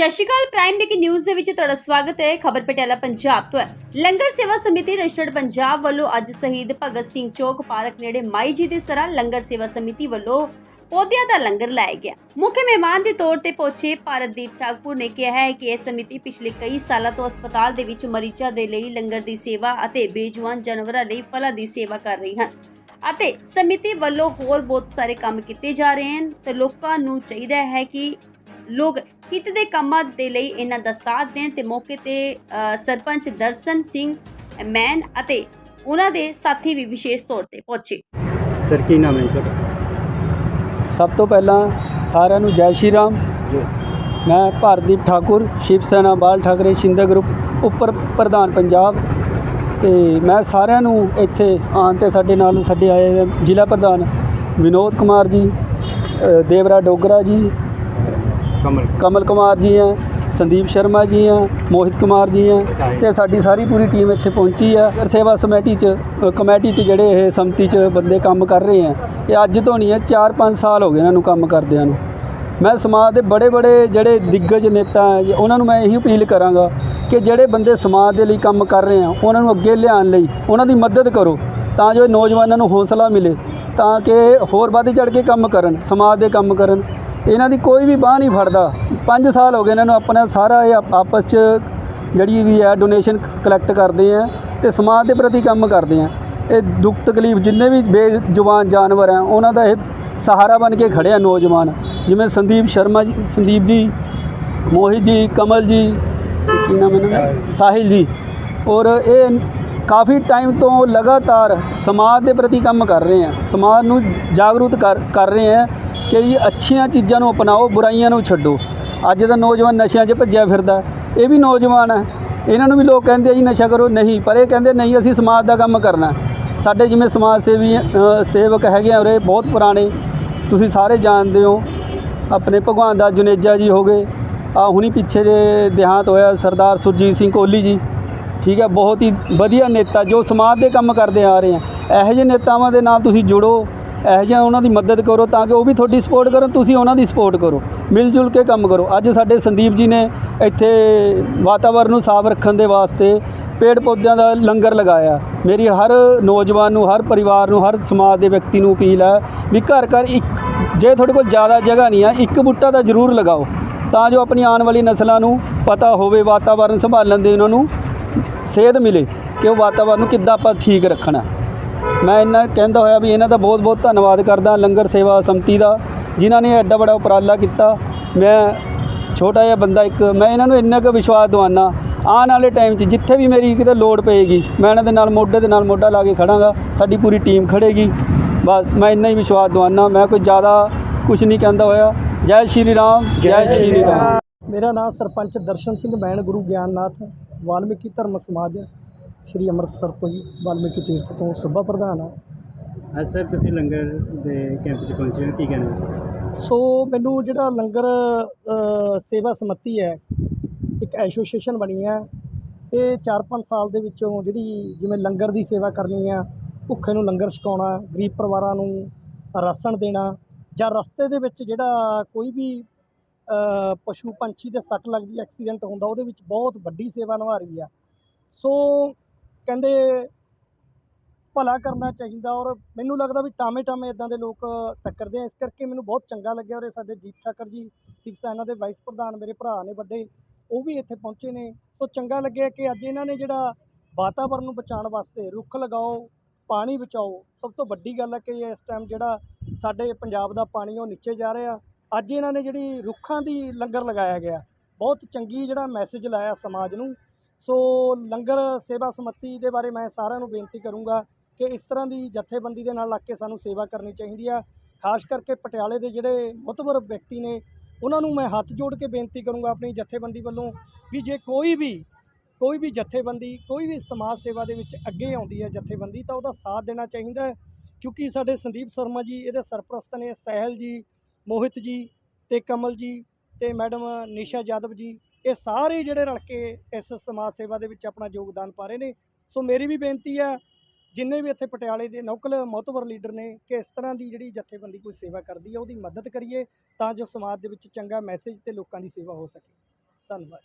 ਸਤਿ ਸ਼੍ਰੀ ਅਕਾਲ prime ਬਿਕ news ਦੇ ਵਿੱਚ ਤੁਹਾਡਾ ਸਵਾਗਤ ਹੈ। ਖਬਰ ਪਟਿਆਲਾ ਪੰਜਾਬ ਤੋਂ ਹੈ। ਲੰਗਰ ਸੇਵਾ ਸਮਿਤੀ ਰਜਿਸਟਰਡ ਪੰਜਾਬ ਵੱਲੋਂ ਅੱਜ ਸ਼ਹੀਦ ਭਗਤ ਸਿੰਘ ਚੌਕ ਪਾਰਕ ਨੇੜੇ ਮਾਈ ਜੀ ਦੇ ਸਰਾਂ ਲੰਗਰ ਸੇਵਾ ਸਮਿਤੀ ਵੱਲੋਂ ਪੌਦਿਆਂ ਦਾ ਲੰਗਰ ਲਾਇਆ ਗਿਆ। ਮੁੱਖ ਮਹਿਮਾਨ ਦੇ ਤੌਰ ਤੇ ਪਹੁੰਚੇ ਭਾਰਤਦੀਪ ਠਾਕੁਰ ਨੇ ਕਿਹਾ ਹੈ ਕਿ ਇਹ ਸਮਿਤੀ ਪਿਛਲੇ ਕਈ ਸਾਲਾਂ ਤੋਂ ਹਸਪਤਾਲ ਦੇ ਵਿੱਚ ਮਰੀਜ਼ਾਂ ਦੇ ਲਈ ਲੰਗਰ ਦੀ ਸੇਵਾ ਅਤੇ ਬੇਜੁਬਾਨ ਜਾਨਵਰਾਂ ਲਈ ਫਲਾਂ ਦੀ ਸੇਵਾ ਕਰ ਰਹੀ ਹਨ ਅਤੇ ਸਮਿਤੀ ਵੱਲੋਂ ਹੋਰ ਬਹੁਤ ਸਾਰੇ ਕੰਮ ਕੀਤੇ ਜਾ ਰਹੇ ਹਨ। ਤੇ ਲੋਕਾਂ ਨੂੰ ਚਾਹੀਦਾ ਹੈ ਕਿ ਲੋਕ ਹਿੱਤ ਦੇ ਕੰਮਾਂ ਦੇ ਲਈ ਇਹਨਾਂ ਦਾ ਸਾਥ ਦੇਣ ਤੇ ਮੌਕੇ ਤੇ ਸਰਪੰਚ ਦਰਸ਼ਨ ਸਿੰਘ ਮੈਨ ਅਤੇ ਉਹਨਾਂ ਦੇ ਸਾਥੀ ਵੀ ਵਿਸ਼ੇਸ਼ ਤੌਰ ਤੇ ਪਹੁੰਚੇ। ਸਰ ਕੀ ਨਾਮ ਹੈ ਤੁਹਾਡਾ? ਸਭ ਤੋਂ ਪਹਿਲਾਂ ਸਾਰਿਆਂ ਨੂੰ ਜੈ ਸ਼੍ਰੀ ਰਾਮ। ਮੈਂ ਭਾਰਦੀਪ ਠਾਕੁਰ ਸ਼ਿਵ ਸੈਨਾ ਬਾਲ ਠਾਕਰੇ ਸ਼ਿੰਦੇ ਗਰੁੱਪ ਉੱਪਰ ਪ੍ਰਧਾਨ ਪੰਜਾਬ ਤੇ ਮੈਂ ਸਾਰਿਆਂ ਨੂੰ ਇੱਥੇ ਆਉਣ ਤੇ ਸਾਡੇ ਨਾਲ ਸਾਡੇ ਆਏ ਜ਼ਿਲ੍ਹਾ ਪ੍ਰਧਾਨ ਵਿਨੋਦ ਕੁਮਾਰ ਜੀ ਅ, ਦੇਵਰਾ ਡੋਗਰਾ ਜੀ ਕਮਲ ਕਮਲ ਕੁਮਾਰ ਜੀ ਹੈ ਸੰਦੀਪ ਸ਼ਰਮਾ ਜੀ ਹੈ ਮੋਹਿਤ ਕੁਮਾਰ ਜੀ ਹੈ ਤੇ ਸਾਡੀ ਸਾਰੀ ਪੂਰੀ ਟੀਮ ਇੱਥੇ ਪਹੁੰਚੀ ਹੈ ਸੇਵਾ ਸਮੇਟੀ ਚ ਕਮੇਟੀ ਚ ਜਿਹੜੇ ਇਹ ਸੰਮਤੀ ਚ ਬੰਦੇ ਕੰਮ ਕਰ ਰਹੇ ਆ ਇਹ ਅੱਜ ਤੋਂ ਨਹੀਂ ਹੈ 4-5 ਸਾਲ ਹੋ ਗਏ ਇਹਨਾਂ ਨੂੰ ਕੰਮ ਕਰਦਿਆਂ ਨੂੰ। ਮੈਂ ਸਮਾਜ ਦੇ ਬੜੇ ਬੜੇ ਜਿਹੜੇ ਦਿੱਗਜ ਨੇਤਾ ਹੈ ਉਹਨਾਂ ਨੂੰ ਮੈਂ ਇਹੀ ਅਪੀਲ ਕਰਾਂਗਾ ਕਿ ਜਿਹੜੇ ਬੰਦੇ ਸਮਾਜ ਦੇ ਲਈ ਕੰਮ ਕਰ ਰਹੇ ਆ ਉਹਨਾਂ ਨੂੰ ਅੱਗੇ ਲਿਆਉਣ ਲਈ ਉਹਨਾਂ ਦੀ ਮਦਦ ਕਰੋ ਤਾਂ ਜੋ ਨੌਜਵਾਨਾਂ ਨੂੰ ਹੌਸਲਾ ਮਿਲੇ ਤਾਂ ਕਿ ਹੋਰ ਵੱਧ ਚੜ ਕੇ ਕੰਮ ਕਰਨ ਸਮਾਜ ਦੇ ਕੰਮ ਕਰਨ। ਇਹਨਾਂ ਦੀ ਕੋਈ ਵੀ ਬਾਹ ਨਹੀਂ ਫੜਦਾ। 5 ਸਾਲ ਹੋ ਗਏ ਇਹਨਾਂ ਨੂੰ ਆਪਣਾ ਸਾਰਾ ਇਹ ਆਪਸ 'ਚ ਜਿਹੜੀ ਵੀ ਹੈ ਡੋਨੇਸ਼ਨ ਕਲੈਕਟ ਕਰਦੇ ਆ ਤੇ ਸਮਾਜ ਦੇ ਪ੍ਰਤੀ ਕੰਮ ਕਰਦੇ ਆ। ਇਹ ਦੁੱਖ ਤਕਲੀਫ ਜਿੰਨੇ ਵੀ ਬੇਜੁਬਾਨ ਜਾਨਵਰ ਆ, ਉਹਨਾਂ ਦਾ ਇਹ ਸਹਾਰਾ ਬਣ ਕੇ ਖੜੇ ਨੌਜਵਾਨ। ਜਿਵੇਂ ਸੰਦੀਪ ਸ਼ਰਮਾ ਜੀ, ਸੰਦੀਪ ਜੀ, ਮੋਹਿਤ ਜੀ, ਕਮਲ ਜੀ, ਕੀ ਨਾਮ ਇਹਨਾਂ ਦਾ? ਸਾਹਿਲ ਜੀ। ਔਰ ਇਹ ਕਾਫੀ ਟਾਈਮ ਤੋਂ ਲਗਾਤਾਰ ਸਮਾਜ ਦੇ ਪ੍ਰਤੀ ਕੰਮ ਕਰ ਰਹੇ ਆ। ਸਮਾਜ ਨੂੰ ਜਾਗਰੂਕ ਕਰ ਕਰ ਰਹੇ ਆ। ਕਿ ਜੀ ਅੱਛੀਆਂ ਚੀਜ਼ਾਂ ਨੂੰ ਅਪਣਾਓ, ਬੁਰਾਈਆਂ ਨੂੰ ਛੱਡੋ। ਅੱਜ ਦਾ ਨੌਜਵਾਨ ਨਸ਼ਿਆਂ 'ਚ ਭੱਜਿਆ ਫਿਰਦਾ। ਇਹ ਵੀ ਨੌਜਵਾਨ ਹੈ ਇਹਨਾਂ ਨੂੰ ਵੀ ਲੋਕ ਕਹਿੰਦੇ ਆ ਜੀ, ਨਸ਼ਾ ਕਰੋ। ਨਹੀਂ, ਪਰ ਇਹ ਕਹਿੰਦੇ, ਨਹੀਂ, ਅਸੀਂ ਸਮਾਜ ਦਾ ਕੰਮ ਕਰਨਾ। ਸਾਡੇ ਜਿਵੇਂ ਸਮਾਜ ਸੇਵੀ ਸੇਵਕ ਹੈਗੇ ਆ ਉਰੇ, ਬਹੁਤ ਪੁਰਾਣੇ। ਤੁਸੀਂ ਸਾਰੇ ਜਾਣਦੇ ਹੋ, ਆਪਣੇ ਭਗਵਾਨ ਦਾ ਜੁਨੇਜਾ ਜੀ ਹੋ ਗਏ। ਆ ਹੁਣੀ ਪਿੱਛੇ ਦੇ ਦੇਹਾਂਤ ਹੋਇਆ, ਸਰਦਾਰ ਸੁਰਜੀਤ ਸਿੰਘ ਕੋਹਲੀ ਜੀ। ਠੀਕ ਹੈ ਬਹੁਤ ਹੀ ਵਧੀਆ ਨੇਤਾ ਜੋ ਸਮਾਜ ਦੇ ਕੰਮ ਕਰਦੇ ਆ ਰਹੇ ਆ। ਇਹੋ ਜਿਹੇ ਨੇਤਾਵਾਂ ਦੇ ਨਾਲ ਤੁਸੀਂ ਜੁੜੋ। ਇਹੋ ਜਿਹਾ ਉਹਨਾਂ ਦੀ ਮਦਦ ਕਰੋ ਤਾਂ ਕਿ ਉਹ ਵੀ ਤੁਹਾਡੀ ਸਪੋਰਟ ਕਰਨ, ਤੁਸੀਂ ਉਹਨਾਂ ਦੀ ਸਪੋਰਟ ਕਰੋ। ਮਿਲ ਜੁਲ ਕੇ ਕੰਮ ਕਰੋ। ਅੱਜ ਸਾਡੇ ਸੰਦੀਪ ਜੀ ਨੇ ਇੱਥੇ ਵਾਤਾਵਰਨ ਨੂੰ ਸਾਫ਼ ਰੱਖਣ ਦੇ ਵਾਸਤੇ ਪੇੜ ਪੌਦਿਆਂ ਦਾ ਲੰਗਰ ਲਗਾਇਆ। ਮੇਰੀ ਹਰ ਨੌਜਵਾਨ ਨੂੰ, ਹਰ ਪਰਿਵਾਰ ਨੂੰ, ਹਰ ਸਮਾਜ ਦੇ ਵਿਅਕਤੀ ਨੂੰ ਅਪੀਲ ਹੈ ਵੀ ਘਰ ਘਰ ਇੱਕ, ਜੇ ਤੁਹਾਡੇ ਕੋਲ ਜ਼ਿਆਦਾ ਜਗ੍ਹਾ ਨਹੀਂ ਆ ਇੱਕ ਬੂਟਾ ਤਾਂ ਜ਼ਰੂਰ ਲਗਾਓ। ਤਾਂ ਜੋ ਆਪਣੀ ਆਉਣ ਵਾਲੀ ਨਸਲਾਂ ਨੂੰ ਪਤਾ ਹੋਵੇ, ਵਾਤਾਵਰਨ ਸੰਭਾਲਣ ਦੇ ਉਹਨਾਂ ਨੂੰ ਸੇਧ ਮਿਲੇ ਕਿ ਉਹ ਵਾਤਾਵਰਨ ਨੂੰ ਕਿੱਦਾਂ ਆਪਾਂ ਠੀਕ ਰੱਖਣਾ। ਮੈਂ ਇਹਨਾਂ ਕਹਿੰਦਾ ਹੋਇਆ ਵੀ ਇਹਨਾਂ ਦਾ ਬਹੁਤ ਬਹੁਤ ਧੰਨਵਾਦ ਕਰਦਾ ਲੰਗਰ ਸੇਵਾ ਸੰਮਤੀ ਦਾ ਜਿਨ੍ਹਾਂ ਨੇ ਐਡਾ ਬੜਾ ਉਪਰਾਲਾ ਕੀਤਾ। ਮੈਂ ਛੋਟਾ ਜਿਹਾ ਬੰਦਾ ਇੱਕ ਮੈਂ ਇਹਨਾਂ ਨੂੰ ਇੰਨਾ ਕੁ ਵਿਸ਼ਵਾਸ ਦਵਾਨਾ ਆਉਣ ਵਾਲੇ ਟਾਈਮ 'ਚ ਜਿੱਥੇ ਵੀ ਮੇਰੀ ਕਿਤੇ ਲੋੜ ਪਏਗੀ ਮੈਂ ਇਹਨਾਂ ਦੇ ਨਾਲ ਮੋਢੇ ਦੇ ਨਾਲ ਮੋਢਾ ਲਾ ਕੇ ਖੜਾਂਗਾ ਸਾਡੀ ਪੂਰੀ ਟੀਮ ਖੜੇਗੀ। ਬਸ ਮੈਂ ਇੰਨਾ ਹੀ ਵਿਸ਼ਵਾਸ ਦਵਾਨਾ ਮੈਂ ਕੋਈ ਜ਼ਿਆਦਾ ਕੁਝ ਨਹੀਂ ਕਹਿੰਦਾ ਹੋਇਆ। ਜੈ ਸ਼੍ਰੀ ਰਾਮ ਜੈ ਸ਼੍ਰੀ ਰਾਮ। ਮੇਰਾ ਨਾਮ ਸਰਪੰਚ ਦਰਸ਼ਨ ਸਿੰਘ ਮੈਣ ਗੁਰੂ ਗਿਆਨਨਾਥ ਵਾਲਮੀਕੀ ਧਰਮ ਸਮਾਜ ਸ਼੍ਰੀ ਅੰਮ੍ਰਿਤਸਰ ਤੋਂ ਜੀ ਵਾਲਮੀਕੀ ਤੀਰਥ ਤੋਂ ਸੂਬਾ ਪ੍ਰਧਾਨ ਆ ਅੱਜ ਸਰ ਤੁਸੀਂ ਲੰਗਰ ਦੇ ਕੈਂਪ 'ਚ ਪਹੁੰਚੇ ਹੋ ਕੀ ਕਹਿਣਾ? ਸੋ ਮੈਨੂੰ ਜਿਹੜਾ ਲੰਗਰ ਸੇਵਾ ਸਮੱਤੀ ਹੈ ਇੱਕ ਐਸੋਸੀਏਸ਼ਨ ਬਣੀ ਹੈ ਇਹ 4-5 ਸਾਲ ਦੇ ਵਿੱਚੋਂ ਜਿਹੜੀ ਜਿਵੇਂ ਲੰਗਰ ਦੀ ਸੇਵਾ ਕਰਨੀ ਆ ਭੁੱਖੇ ਨੂੰ ਲੰਗਰ ਛਕਾਉਣਾ ਗਰੀਬ ਪਰਿਵਾਰਾਂ ਨੂੰ ਰਾਸ਼ਨ ਦੇਣਾ ਜਾਂ ਰਸਤੇ ਦੇ ਵਿੱਚ ਜਿਹੜਾ ਕੋਈ ਵੀ ਪਸ਼ੂ ਪੰਛੀ ਦੇ ਸੱਟ ਲੱਗਦੀ ਐਕਸੀਡੈਂਟ ਹੁੰਦਾ ਉਹਦੇ ਵਿੱਚ ਬਹੁਤ ਵੱਡੀ ਸੇਵਾ ਨਿਭਾ ਰਹੀ ਆ। ਸੋ ਕਹਿੰਦੇ ਭਲਾ ਕਰਨਾ ਚਾਹੀਦਾ ਔਰ ਮੈਨੂੰ ਲੱਗਦਾ ਵੀ ਟਾਮੇ ਟਾਮੇ ਇਦਾਂ ਦੇ ਲੋਕ ਟੱਕਰਦੇ ਆ। ਇਸ ਕਰਕੇ ਮੈਨੂੰ ਬਹੁਤ ਚੰਗਾ ਲੱਗਿਆ ਔਰ ਇਹ ਸਾਡੇ ਦੀਪ ਠਾਕਰ ਜੀ, ਸਿਵ ਸੈਨਾ ਦੇ ਵਾਈਸ ਪ੍ਰਧਾਨ ਮੇਰੇ ਭਰਾ ਨੇ ਵੱਡੇ, ਉਹ ਵੀ ਇੱਥੇ ਪਹੁੰਚੇ ਨੇ। ਸੋ ਚੰਗਾ ਲੱਗਿਆ ਕਿ ਅੱਜ ਇਹਨਾਂ ਨੇ ਜਿਹੜਾ ਵਾਤਾਵਰਨ ਨੂੰ ਬਚਾਉਣ ਵਾਸਤੇ ਰੁੱਖ ਲਗਾਓ, ਪਾਣੀ ਬਚਾਓ, ਸਭ ਤੋਂ ਵੱਡੀ ਗੱਲ ਹੈ ਕਿ ਇਸ ਟਾਈਮ ਜਿਹੜਾ ਸਾਡੇ ਪੰਜਾਬ ਦਾ ਪਾਣੀ ਉਹ ਨੀਚੇ ਜਾ ਰਿਹਾ। ਅੱਜ ਇਹਨਾਂ ਨੇ ਜਿਹੜੀ ਰੁੱਖਾਂ ਦੀ ਲੰਗਰ ਲਗਾਇਆ ਗਿਆ। ਬਹੁਤ ਚੰਗੀ ਜਿਹੜਾ ਮੈਸੇਜ ਲਾਇਆ ਸਮਾਜ ਨੂੰ। ਸੋ ਲੰਗਰ ਸੇਵਾ ਸਮੱਤੀ ਦੇ ਬਾਰੇ ਮੈਂ ਸਾਰਿਆਂ ਨੂੰ ਬੇਨਤੀ ਕਰੂੰਗਾ ਕਿ ਇਸ ਤਰ੍ਹਾਂ ਦੀ ਜਥੇਬੰਦੀ ਦੇ ਨਾਲ ਲੱਗ ਕੇ ਸਾਨੂੰ ਸੇਵਾ ਕਰਨੀ ਚਾਹੀਦੀ ਆ। ਖਾਸ ਕਰਕੇ ਪਟਿਆਲੇ ਦੇ ਜਿਹੜੇ ਮੁਤਬਰ ਵਿਅਕਤੀ ਨੇ, ਉਹਨਾਂ ਨੂੰ ਮੈਂ ਹੱਥ ਜੋੜ ਕੇ ਬੇਨਤੀ ਕਰੂੰਗਾ ਆਪਣੀ ਜਥੇਬੰਦੀ ਵੱਲੋਂ ਵੀ ਜੇ ਕੋਈ ਵੀ ਕੋਈ ਵੀ ਜਥੇਬੰਦੀ, ਕੋਈ ਵੀ ਸਮਾਜ ਸੇਵਾ ਦੇ ਵਿੱਚ ਅੱਗੇ ਆਉਂਦੀ ਹੈ ਜਥੇਬੰਦੀ, ਤਾਂ ਉਹਦਾ ਸਾਥ ਦੇਣਾ ਚਾਹੀਦਾ ਹੈ। ਕਿਉਂਕਿ ਸਾਡੇ ਸੰਦੀਪ ਸ਼ਰਮਾ ਜੀ, ਇਹਦੇ ਸਰਪ੍ਰਸਤ ਨੇ ਸਹਿਲ ਜੀ, ਮੋਹਿਤ ਜੀ ਤੇ ਕਮਲ ਜੀ ਤੇ ਮੈਡਮ ਨਿਸ਼ਾ ਯਾਦਵ ਜੀ ਇਹ ਸਾਰੇ ਜਿਹੜੇ ਰਲ ਕੇ ਇਸ ਸਮਾਜ ਸੇਵਾ ਦੇ ਵਿੱਚ ਆਪਣਾ ਯੋਗਦਾਨ ਪਾ ਰਹੇ ਨੇ। ਸੋ ਮੇਰੀ ਵੀ ਬੇਨਤੀ ਹੈ, ਜਿੰਨੇ ਵੀ ਇੱਥੇ ਪਟਿਆਲੇ ਦੇ ਨੌਕਲ ਮੋਤਬਰ ਲੀਡਰ ਨੇ, ਕਿ ਇਸ ਤਰ੍ਹਾਂ ਦੀ ਜਿਹੜੀ ਜਥੇਬੰਦੀ ਕੋਈ ਸੇਵਾ ਕਰਦੀ ਹੈ, ਉਹਦੀ ਮਦਦ ਕਰੀਏ ਤਾਂ ਜੋ ਸਮਾਜ ਦੇ ਵਿੱਚ ਚੰਗਾ ਮੈਸੇਜ ਤੇ ਲੋਕਾਂ ਦੀ ਸੇਵਾ ਹੋ ਸਕੇ। ਧੰਨਵਾਦ